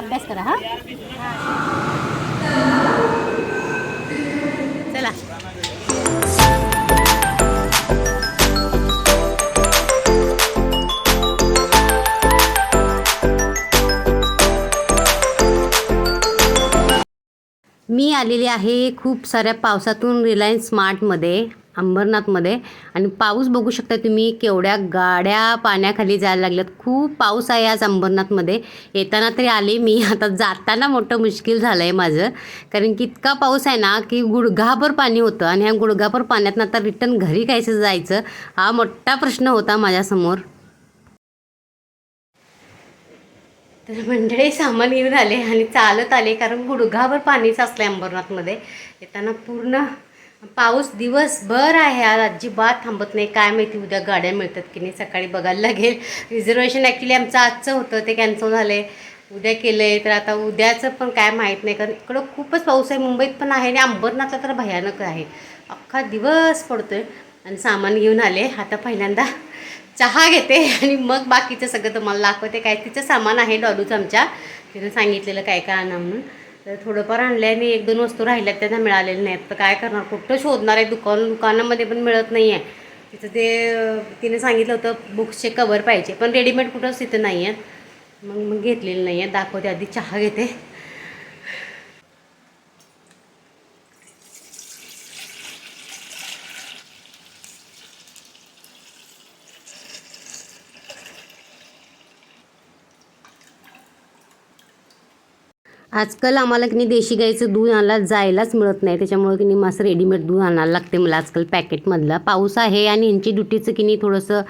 अभ्यास करा हा. चला. मी आलेली आहे खूप साऱ्या पावसातून रिलायन्स स्मार्टमध्ये अंबरनाथमध्ये. आणि पाऊस बघू शकता तुम्ही केवढ्या गाड्या पाण्याखाली जायला लागल्यात. खूप पाऊस आहे आज अंबरनाथमध्ये. येताना तरी आले मी. आता जाताना मोठं मुश्किल झालं आहे माझं. कारण की इतका पाऊस आहे ना की गुडघाभर पाणी होतं. आणि ह्या गुडघाभर पाण्यातनं आता रिटर्न घरी कायचं जायचं हा मोठा प्रश्न होता माझ्यासमोर. तर मंडळी सामान येऊन आले आणि चालत आले. कारण गुडघाभर पाणीच असलं अंबरनाथमध्ये. येताना पूर्ण पाऊस दिवसभर आहे. आज अजिबात थांबत नाही. काय माहिती उद्या गाड्या मिळतात की नाही सकाळी बघायला लागेल. रिझर्वेशन ॲक्च्युली आमचं आजचं होतं ते कॅन्सल झालं आहे उद्या केलं आहे तर आता उद्याचं पण काय माहीत नाही. कारण इकडं खूपच पाऊस आहे मुंबईत पण आहे आणि अंबरनाथला तर भयानक आहे. अख्खा दिवस पडतो आहे आणि सामान घेऊन आले. आता पहिल्यांदा चहा घेते आणि मग बाकीचं सगळं तुम्हाला दाखवते. काय तिचं सामान आहे डॉलूचं आमच्या. तिनं सांगितलेलं काय काय आणा म्हणून. तर थोडंफार आणलं आणि एक दोन वस्तू राहिल्यात त्यांना मिळालेल्या नाहीत. तर काय करणार? कुठं शोधणार आहे? दुकान दुकानामध्ये पण मिळत नाही आहे तिथं ते तिने सांगितलं होतं बुक्सचे कवर पाहिजे. पण रेडीमेड कुठंच तिथं नाही आहेत मग मग घेतलेलं नाही आहे दाखवते आधी. चहा घेते. आजकाल आम्हाला की नाही देशी गाईचं दूध आणायला जायलाच मिळत नाही. त्याच्यामुळे की नाही मासं रेडीमेड दूध आणायला लागते मला आजकाल पॅकेटमधलं पाऊस आहे आणि यांची ड्युटीचं की नाही थोडंसं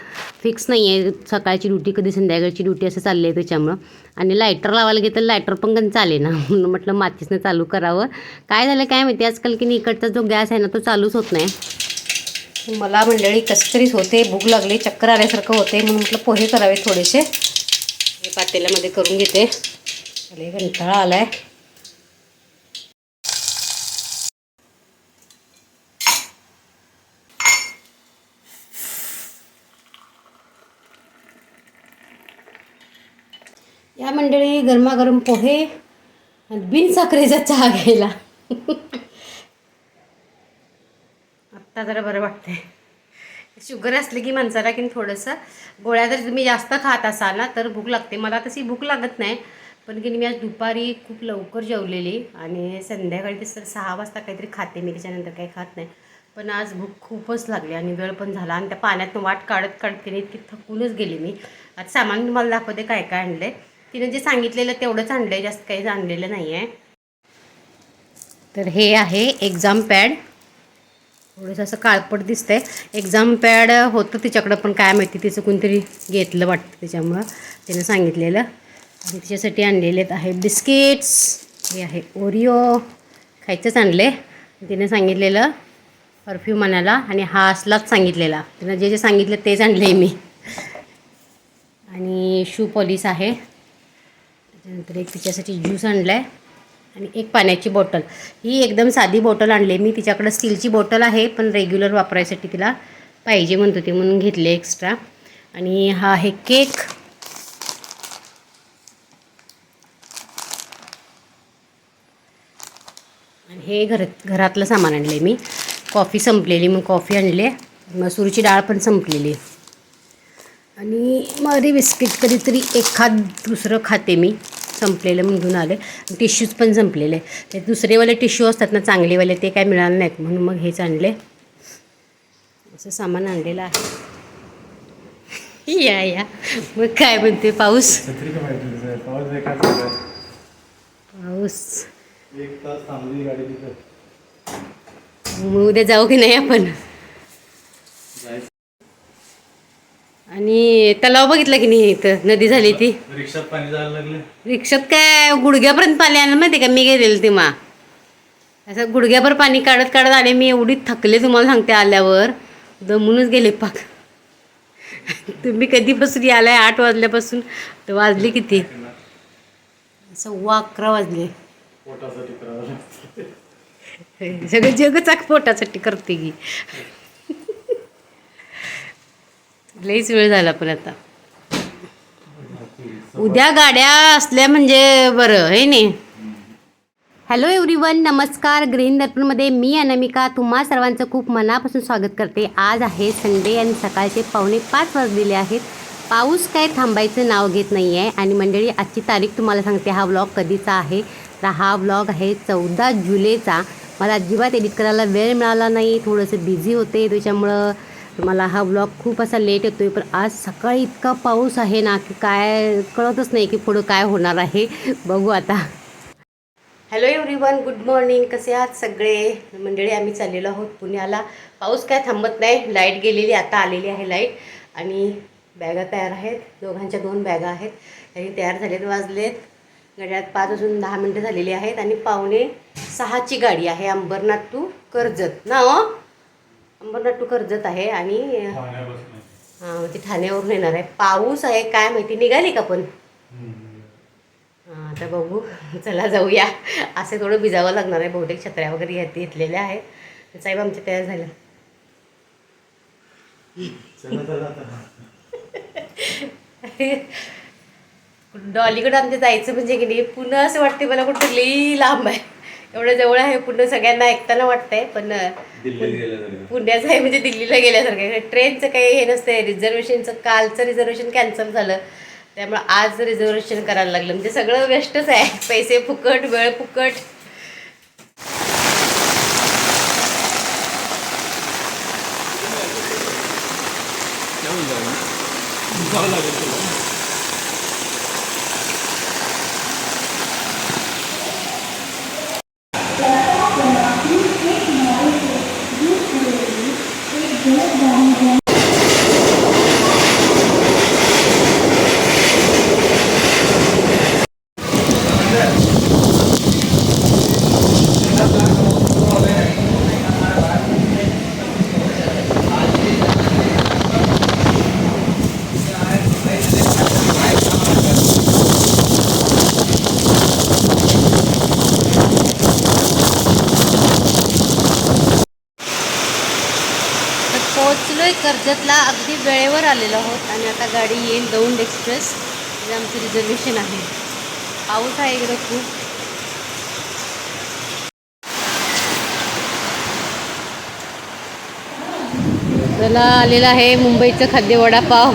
फिक्स नाही आहे सकाळची ड्युटी कधी संध्याकाळची ड्युटी असं चालली आहे त्याच्यामुळं. आणि लायटर लावायला घेतलं लायटर पण कधी चाले ना. म्हणून म्हटलं मातीसनं चालू करावं. काय झालं काय माहिती? आजकाल की नाही इकडचा जो गॅस आहे ना तो चालूच होत नाही. मला मंडळी कसं तरीच होते. भूक लागली चक्कर आल्यासारखं होते. म्हणून म्हटलं पोहे करावे थोडेसे. हे पातेल्यामध्ये करून घेते. लय कंटाळा आलाय या मंडळी गरमागरम पोहे आणि बिन साखरेचा चहा घ्यायला. आत्ता जरा बरं वाटतंय. शुगर असले की माणसाला की थोडंसं. गोळ्या जर तुम्ही जास्त खात असाल ना तर भूक लागते. मला तशी भूक लागत नाही. पण की मी आज दुपारी खूप लवकर जेवलेली आणि संध्याकाळी सर सहा वाजता काहीतरी खाते मी त्याच्यानंतर काही खात नाही. पण आज भूक खूपच लागली आणि वेळ पण झाला आणि त्या पाण्यातनं वाट काढत काढत तिने इतकी थकूनच गेली मी. आता सामान तुम्हाला दाखवते काय काय आणलं आहे तिनं जे सांगितलेलं तेवढंच आणलं आहे जास्त काही आणलेलं नाही आहे तर हे आहे एक्झाम पॅड थोडंसं असं काळपट दिसतंय. एक्झाम पॅड होतं तिच्याकडं पण काय माहिती तिचं कोणतरी घेतलं वाटतं त्याच्यामुळं तिने सांगितलेलं. आणि तिच्यासाठी आणलेले आहे बिस्किट्स हे आहे ओरिओ. खायचंच आणले तिने सांगितलेलं परफ्यूम आणायला आणि हा असलाच सांगितलेला. तिनं जे जे सांगितलं तेच आणले मी. आणि शू पॉलिश आहे. त्याच्यानंतर एक तिच्यासाठी ज्यूस आणला आहे आणि एक पाण्याची बॉटल ही एकदम साधी बॉटल आणली. मी तिच्याकडं स्टीलची बॉटल आहे पण रेग्युलर वापरायसाठी तिला पाहिजे म्हणत होती म्हणून घेतले एक्स्ट्रा आणि हा आहे केक हे घर घरातलं सामान आणले मी. कॉफी संपलेली मग कॉफी आणले. मसूरची डाळ पण संपलेली. आणि मरी बिस्किट कधीतरी एखाद दुसरं खाते मी. संपलेलं म्हणून आले टिश्यूज पण संपलेले. ते दुसरेवाले टिश्यू असतात ना चांगलेवाले ते काय मिळाले नाहीत. म्हणून मग हेच आणले. असं सामान आणलेलं आहे. या या. मग काय म्हणते पाऊस. पाऊस. एक तास थांबली गाडी तिथं. मग उद्या जाऊ की नाही आपण? आणि तलाव बघितला की नाही इथं? नदी झाली ती? रिक्षात पाणी जायला लागले. रिक्षात काय? गुडघ्यापर्यंत पाणी आलं माहिती का? मी गेलेलं तेव्हा. असं गुडघ्याभर पाणी काढत काढत आले. मी एवढी थकले तुम्हाला सांगते आल्यावर. दमूनच गेले पाक. तुम्ही कधीपासून आलाय आठ वाजल्यापासून. तर वाजले किती? सव्वा अकरा वाजले. पोटासाठी करावं लागतं. सगळं जगच पोटासाठी करते की लईच वेळ झाला पण आता. उद्या गाड्या असल्या म्हणजे बरं आहे नाही हॅलो एव्हरीवन नमस्कार. ग्रीन दर्पणमध्ये मी अनामिका. तुम्हा सर्वांचं खूप मनापासून स्वागत करते. आज आहे संडे आणि सकाळचे पावणे पाच वाजलेले आहेत. पाऊस काय थांबायचं नाव घेत नाही आहे आणि मंडळी आजची तारीख तुम्हाला सांगते. हा व्लॉग कधीचा आहे? तर हा व्लॉग आहे चौदा जुलैचा. मला अजिबात एडिट करायला वेळ मिळाला नाही. थोडंसं बिझी होते त्याच्यामुळं मला हा व्लॉग खूप असा लेट येतो आहे पण आज सकाळी इतका पाऊस आहे ना की काय कळतच नाही की पुढं काय होणार आहे. बघू आता. हॅलो एव्हरीवन गुड मॉर्निंग कसे आहात सगळे? मंडळी आम्ही चाललेलो आहोत पुण्याला. पाऊस काय थांबत नाही. लाइट गेलेली आता आलेली आहे लाइट आणि बॅगा तयार आहेत. दोघांच्या दोन बॅगा आहेत. त्यांनी तयार झालेत वाजलेत. गड्यात पाच वाजून दहा मिनटं झालेली आहेत आणि पावणे सहाची गाडी आहे. अंबरनाथ टू कर्जत. ना हो? अंबरनाथ टू कर्जत आहे आणि हां ती ठाण्यावरून येणार आहे. पाऊस आहे काय माहिती निघाली का पण? हां आता बघू. चला जाऊया. असे थोडं भिजावं लागणार आहे. बहुतेक छत्र्या वगैरे घेत घेतलेल्या आहेत. साहेब आमच्या तयार झाल्या. आता डॉलीकडं आमच्या जायचं म्हणजे की नाही पुन्हा असं वाटते मला कुठं लई लांब आहे. एवढं जवळ आहे पुन्हा सगळ्यांना ऐकताना वाटतंय पण पुण्याचं आहे म्हणजे दिल्लीला गेल्यासारखं आहे. ट्रेनचं काही हे नसतं रिझर्वेशनचं कालचं रिझर्वेशन कॅन्सल झालं. त्यामुळं आज रिझर्वेशन करायला लागलं. म्हणजे सगळं वेस्टच आहे. पैसे फुकट वेळ फुकट. तर आलेलो आहोत आणि आता गाडी येईल दौंड एक्सप्रेस जे आमचं रिझर्वेशन आहे. पाऊस आहे इकडं खूप. त्याला आलेलं आहे मुंबईचं खाद्य वडापाव.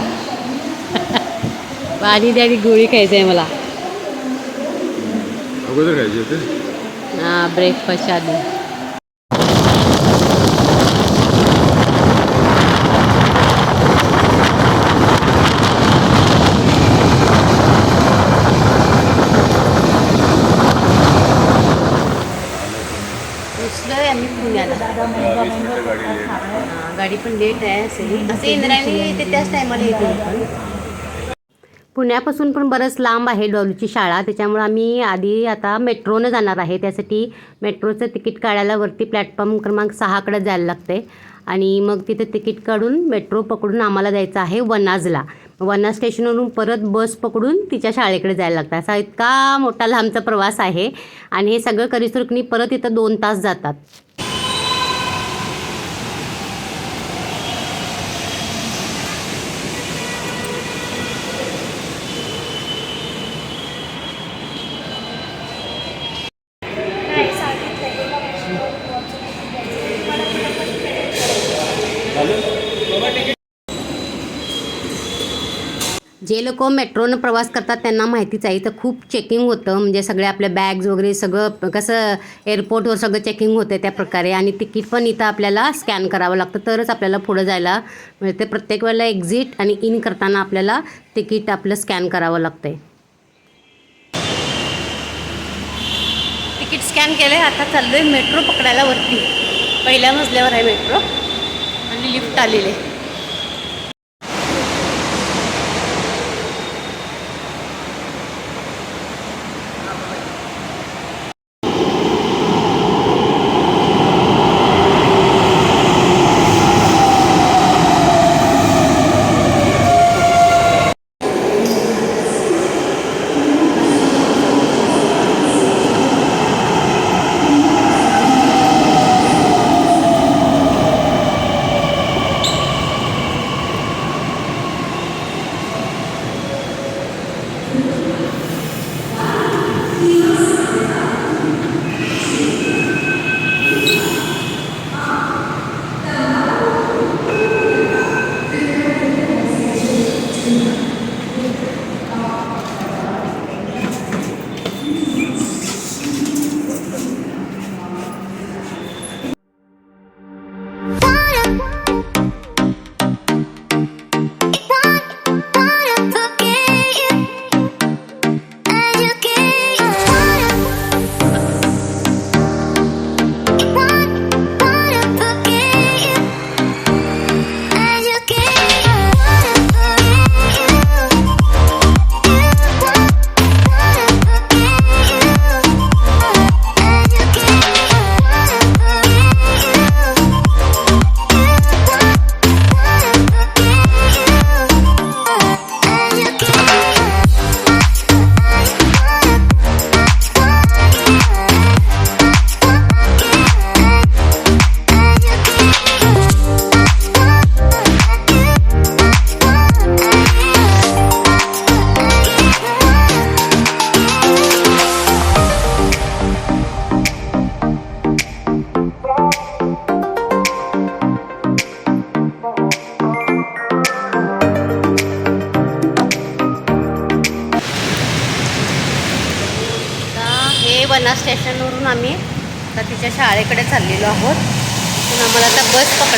पाणी द्याडी गोळी खायचं आहे मला. अगोदर खायचे होते? हां ब्रेकफास्ट आधी पोचलोय आम्ही पुण्याला हां, गाडी पण लेट आहे असे असे इंद्रायणी येते त्याच टायमाला येते पण. पुण्यापासून पण बरंच लांब आहे डॉलूची शाळा त्याच्यामुळं आम्ही आधी आता मेट्रोनं जाणार आहे. त्यासाठी मेट्रोचं तिकीट काढायला वरती प्लॅटफॉर्म क्रमांक सहाकडे जायला लागते आणि मग तिथे तिकीट काढून मेट्रो पकडून आम्हाला जायचं आहे वनाजला. वनाज स्टेशनवरून परत बस पकडून तिच्या शाळेकडे जायला लागतं. असा इतका मोठा लांबचा प्रवास आहे. आणि हे सगळं करिसुरकनी परत इथं दोन तास जातात. लोक मेट्रोनं प्रवास करतात त्यांना माहितीच आहे. इथं खूप चेकिंग होतं. म्हणजे सगळे आपल्या बॅग्स वगैरे सगळं कसं एअरपोर्टवर सगळं चेकिंग होतं त्या प्रकारे. आणि तिकीट पण इथं आपल्याला स्कॅन करावं लागतं. तरच आपल्याला पुढं जायला मिळते प्रत्येक वेळेला एक्झिट आणि इन करताना आपल्याला तिकीट आपलं स्कॅन करावं लागतं आहे तिकीट स्कॅन केलं आहे आता चाललो आहे मेट्रो पकडायला वरती. पहिल्या मजल्यावर आहे मेट्रो आणि लिफ्ट आलेली आहे.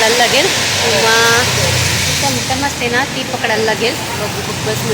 पकडायला लागेल. किंवा टमटम असते ना ती पकडायला लागेल. बघू खूप बस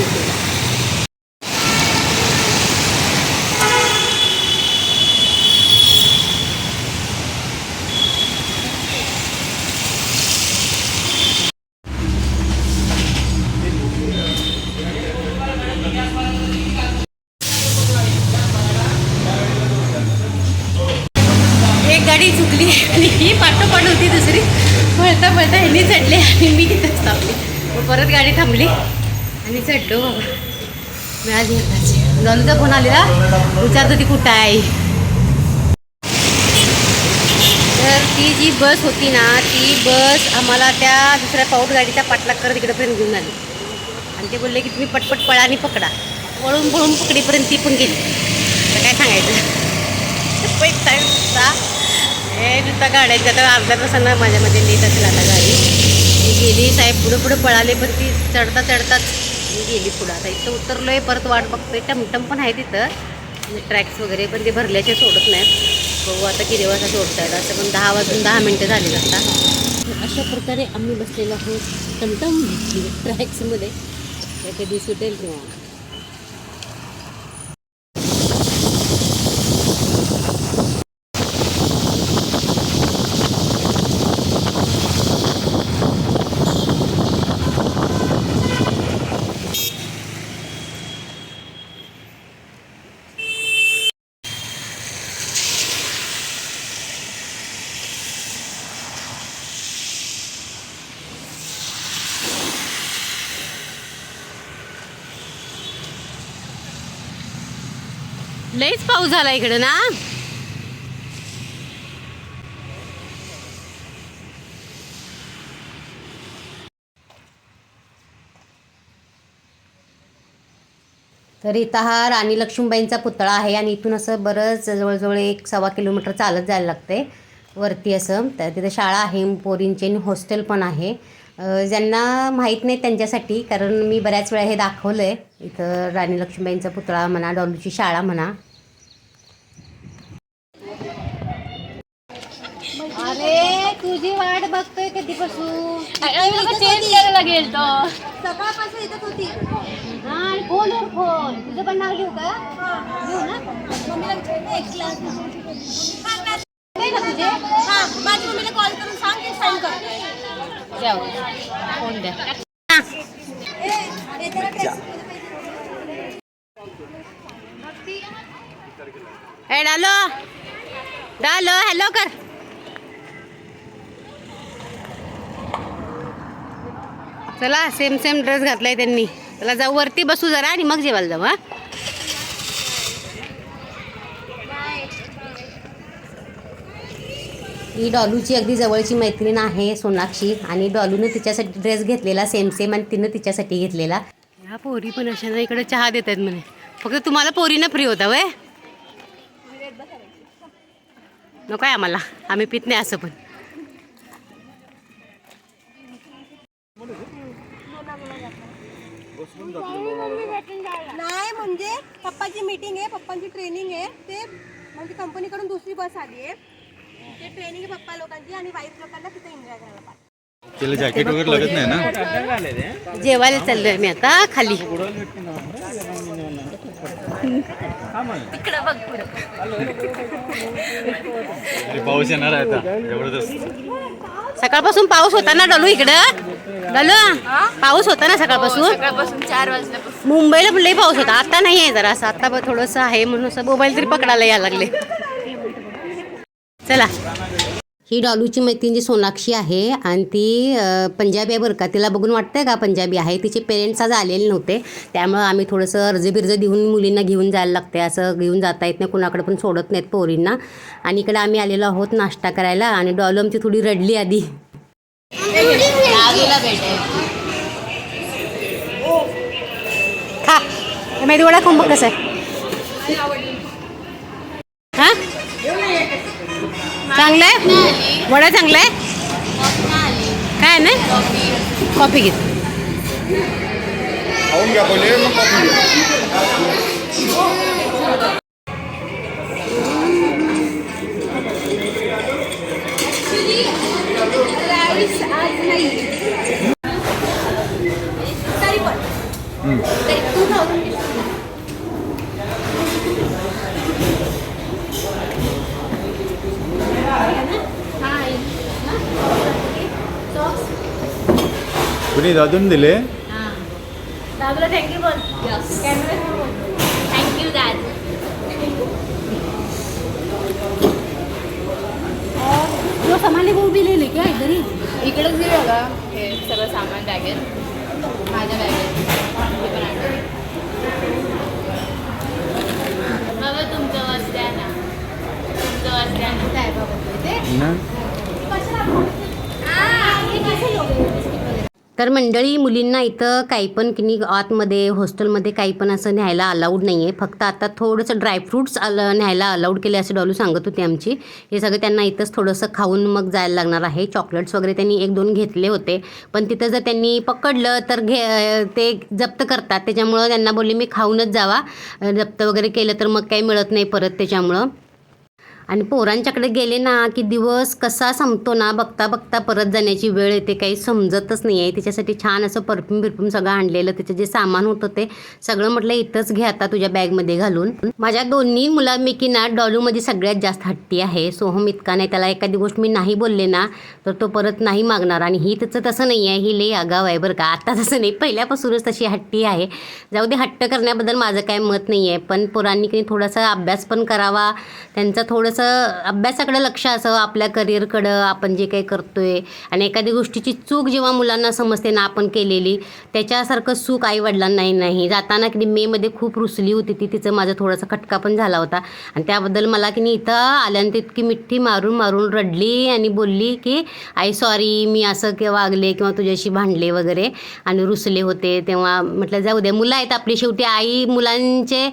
मिळाली. एकदाची लॉलूचा फोन आलेला विचारतो ती कुठं आहे? तर ती जी बस होती ना ती बस आम्हाला त्या दुसऱ्या पाऊट गाडीचा पाठलाग करत इकडेपर्यंत घेऊन आली. आणि ते बोलले की तुम्ही पटपट पळा आणि पकडा. पळून पळून पकडीपर्यंत ती पण गेली. तर काय सांगायचं? पैसा नुसता हे नुसता गाड्यांच्या तर अर्ध्या तासांना माझ्यामध्ये नेत असेल आता गाडी. ती गेली साहेब पुढं पुढं पळाले पण ती चढता चढताच मी गेली पुढं. आता इथं उतरलो आहे परत वाट बघतोय. टमटम पण आहे तिथं. ट्रॅक्स वगैरे पण ते भरल्याचे सोडत नाहीत. बघू आता किती वाजता सोडतायत असं पण दहा वाजून दहा मिनटं झाली आता. अशा प्रकारे आम्ही बसलेलो आहोत टमटम ट्रॅक्समध्ये कधी सुटेल किंवा लईच पाऊस झाला इकडं ना. तर इथं हा राणी लक्ष्मीबाईंचा पुतळा आहे आणि इथून असं बरंच जवळजवळ एक सव्वा किलोमीटर चालत जायला लागते वरती असं. तर तिथं शाळा आहे पोरींची आणि हॉस्टेल पण आहे. ज्यांना माहीत नाही त्यांच्यासाठी कारण मी बऱ्याच वेळा हे दाखवलं आहे इथं राणी लक्ष्मीबाईंचा पुतळा म्हणा डॉलूची शाळा म्हणा अरे तुझी वाट बघतोय कधीपासून चेंज करायला गेलतो सकाळपासून इथंच होती. हा आणि फोनवर फोन. तुझं पण नाव घेऊ का? घेऊ ना? काय ना तुझे? माझ्या मम्मीला कॉल करून सांग की साईन कर. द्या फोन द्या. ए डालो. डालो हॅलो कर. चला सेम सेम ड्रेस घातलाय त्यांनी. चला जाऊ वरती बसू जरा आणि मग जेवायला जाऊ हा. ही डॉलूची अगदी जवळची मैत्रीण आहे सोनाक्षी आणि डॉलूनं तिच्यासाठी ड्रेस घेतलेला सेम सेम आणि तिनं तिच्यासाठी घेतलेला. ह्या पोरी पण अशा ना इकडे चहा देत आहेत म्हणे. फक्त तुम्हाला पोरीनं फ्री होता वय. नको आहे आम्हाला. आम्ही पित नाही असं पण. नाही म्हणजे पप्पाची मीटिंग आहे पप्पांची ट्रेनिंग आहे. ते म्हणजे कंपनीकडून दुसरी बस आली आहे. ते ट्रेनिंग आहे पप्पा लोकांची आणि वाईफ लोकांना तिथे एन्जॉय करायला पाहिजे तिला जॅकेट वगैरे लागत नाही ना? जेवायला चाललोय मी आता खाली. पाऊस येणार आहे आता. जबरदस्त. सकाळपासून पाऊस होता ना डलू इकडं. डलू पाऊस होता ना सकाळपासून सकाळपासून चार वाजल्यापासून. मुंबईला पण लई पाऊस होता. आता नाही आहे जरा असं. आता थोडंसं आहे म्हणून असं मोबाईल तरी पकडायला यायला लागले. चला. ही डॉलूची मैत्रीण जी सोनाक्षी आहे आणि ती पंजाबी आहे बरं का? तिला बघून वाटतंय का पंजाबी आहे? तिचे पेरेंट्स आज आलेले नव्हते. त्यामुळं आम्ही थोडंसं अर्ज बिर्ज देऊन मुलींना घेऊन जायला लागते असं घेऊन जाता येत नाही कुणाकडे पण सोडत नाहीत पोरींना. आणि इकडे आम्ही आलेलो आहोत नाश्ता करायला आणि डॉलू आमची थोडी रडली आधी. खा. मेदू वडा खाऊन बघ कसं आहे. चांगलं आहे वडा चांगला आहे काय ना कॉफी घेत तरी पण तू कुणी दादून दिले? दादूला थँक्यू बोल. कॅमेरा बोल. थँक्यू जो सामान वो भी ले ले क्या इधर ही इकडेच दिलं बघा. हे सगळं सामान बॅगेत माझ्या बॅगेत हे. बाबा तुमचं वास द्या ना. तुमचं वास द्या ना. काय बाबा ते ना? तर मंडळी मुलींना इथं काही पण की आतमध्ये हॉस्टेलमध्ये काही पण असं न्यायला अलाउड नाही आहे फक्त आता थोडंसं ड्रायफ्रूट्स अल न्यायला अलाउड केले असे डॉलू सांगत होती आमची. हे सगळं त्यांना इथंच थोडंसं खाऊन मग जायला लागणार आहे. चॉकलेट्स वगैरे त्यांनी एक दोन घेतले होते. पण तिथं जर त्यांनी पकडलं तर घे ते जप्त करतात. त्याच्यामुळं त्यांना बोलले मी खाऊनच जावा. जप्त वगैरे केलं तर मग काही मिळत नाही परत त्याच्यामुळं. आणि पोरांच्याकडे गेले ना की दिवस कसा संपतो ना बघता बघता परत जाण्याची वेळ येते काही समजतच नाही आहे. त्याच्यासाठी छान असं परफ्यूम बिरफ्यूम सगळं आणलेलं त्याचं जे सामान होतं ते सगळं म्हटलं इथंच घे आता तुझ्या बॅगमध्ये घालून. माझ्या दोन्ही मुलांपैकी ना डॉलूमध्ये सगळ्यात जास्त हट्टी आहे. सोहम इतका नाही त्याला एखादी गोष्ट मी नाही बोलले ना तर तो परत नाही मागणार. आणि ही तिचं तसं नाही आहे ही लई आगाव आहे बरं का. आता तसं नाही पहिल्यापासूनच तशी हट्टी आहे. जाऊ दे हट्ट करण्याबद्दल माझं काय मत नाही आहे पण पोरांनी काही थोडासा अभ्यास पण करावा त्यांचं थोडंसं अभ्यासाकडे लक्ष असावं आपल्या करिअरकडं आपण जे काही करतोय आणि एखादी गोष्टीची चूक जेव्हा मुलांना समजते ना आपण केलेली त्याच्यासारखं चूक आई वडिलांनाही नाही. जाताना की मेमध्ये खूप रुसली होती ती तिचं माझा थोडासा खटका पण झाला होता. आणि त्याबद्दल मला की नाही इथं आल्यानंतर इतकी मिठ्ठी मारून मारून रडली आणि बोलली की आई सॉरी मी असं किंवा वागले किंवा तुझ्याशी भांडले वगैरे आणि रुसले होते तेव्हा म्हटलं जाऊ द्या मुलं आहेत आपली शेवटी आई मुलांचे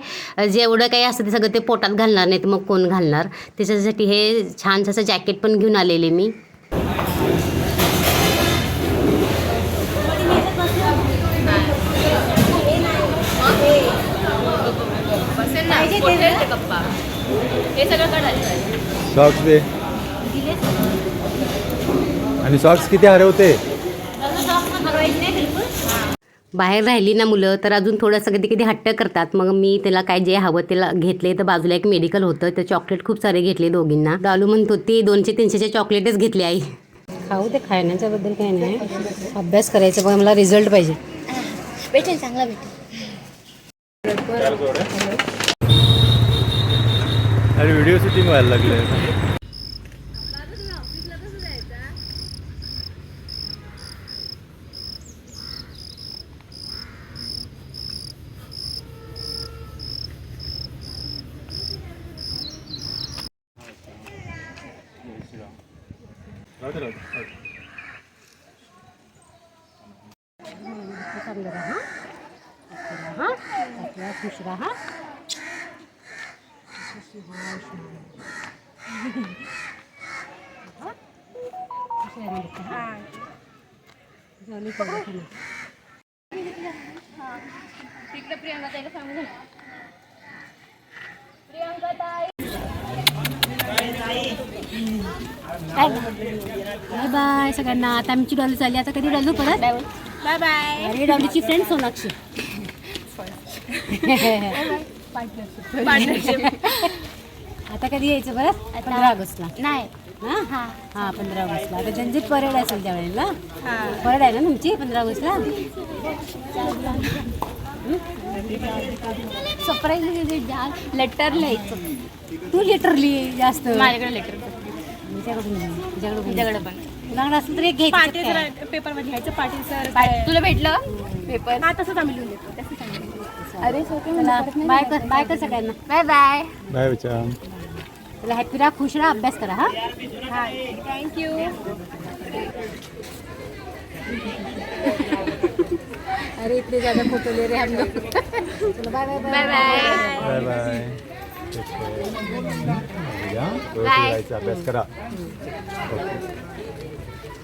जेवढं काही असतं ते सगळं ते पोटात घालणार नाहीत मग कोण घालणार? त्याच्यासाठी हे छान असं जॅकेट पण घेऊन आलेले मी. सॉक्स दे. आणि सॉक्स किती हरवते? बाहेर राहिली ना मुलं तर अजून थोडंसं कधी कधी हट्ट करतात. मग मी त्याला काय जे हवं त्याला घेतले तर बाजूला एक मेडिकल होतं. तर चॉकलेट खूप सारे घेतले दोघींना. डालू म्हणत होती दोनशे तीनशेचे चॉकलेटच घेतले आई. खाऊ ते खाण्याच्याबद्दल काही नाही. अभ्यास करायचा पण मला रिझल्ट पाहिजे. भेटेल चांगला भेटेल. अरे व्हिडिओ शूटिंग व्हायला लागले प्रियंका ताईला सांगू प्रियंका ताई बाय बाय सगळ्यांना आता आमची डॉली चालली आता कधी डॉलू परत बाय बाय आणि डॉलीची फ्रेंड सोनाक्षी आता कधी यायचं परत पंधरा ऑगस्टला. नाही. हा? हा. पंधरा ऑगस्टला. आता जंजित परेड असेल त्यावेळेला परेड आहे ना तुमची पंधरा ऑगस्टला? सरप्राईज लेटर लिहायचं. तू लेटरली जास्त. माझ्याकडे लेटर तुझ्याकडे पण. तुझ्याकडे असलं तरी एक घ्यायचं पाटील? सर पेपरमध्ये घ्यायचं पाटील सर. तुला भेटलं? पेपर हा तसंच आम्ही लिहून देतो. तसंच आम्ही लिहून देतो. अरे बाय बाय कर सगळ्यांना. बाय बाय बाय चला हॅपी राहा खुश राहा अभ्यास करा हा हा थँक्यू अरे इतने ज़्यादा फ़ोटो ले रहे हम लोग। चलो bye bye bye bye bye bye अभ्यास करा।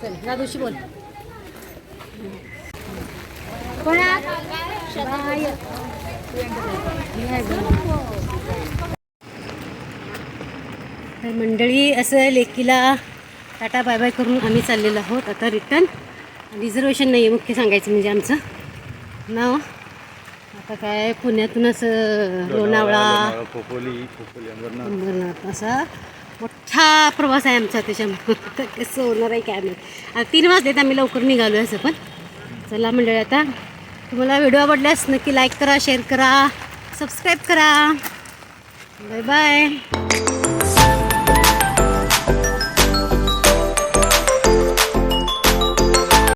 चल दादूशी बोल। तर मंडळी असं लेकीला टाटा बाय बाय करून आम्ही चाललेलो आहोत. आता रिटर्न रिझर्वेशन नाही आहे मुख्य सांगायचं म्हणजे आमचं. नाव हो? आता काय पुण्यातून असं लोणावळा खोपोली अंबरनाथ असा मोठा प्रवास आहे आमचा त्याच्यामुळे. कसं होणार आहे काय नाही आता तीन वाजलेत आम्ही लवकर निघालो असं पण. चला मंडळी आता तुम्हाला व्हिडिओ आवडल्यास नक्की लाईक करा शेअर करा सबस्क्राईब करा. Bye bye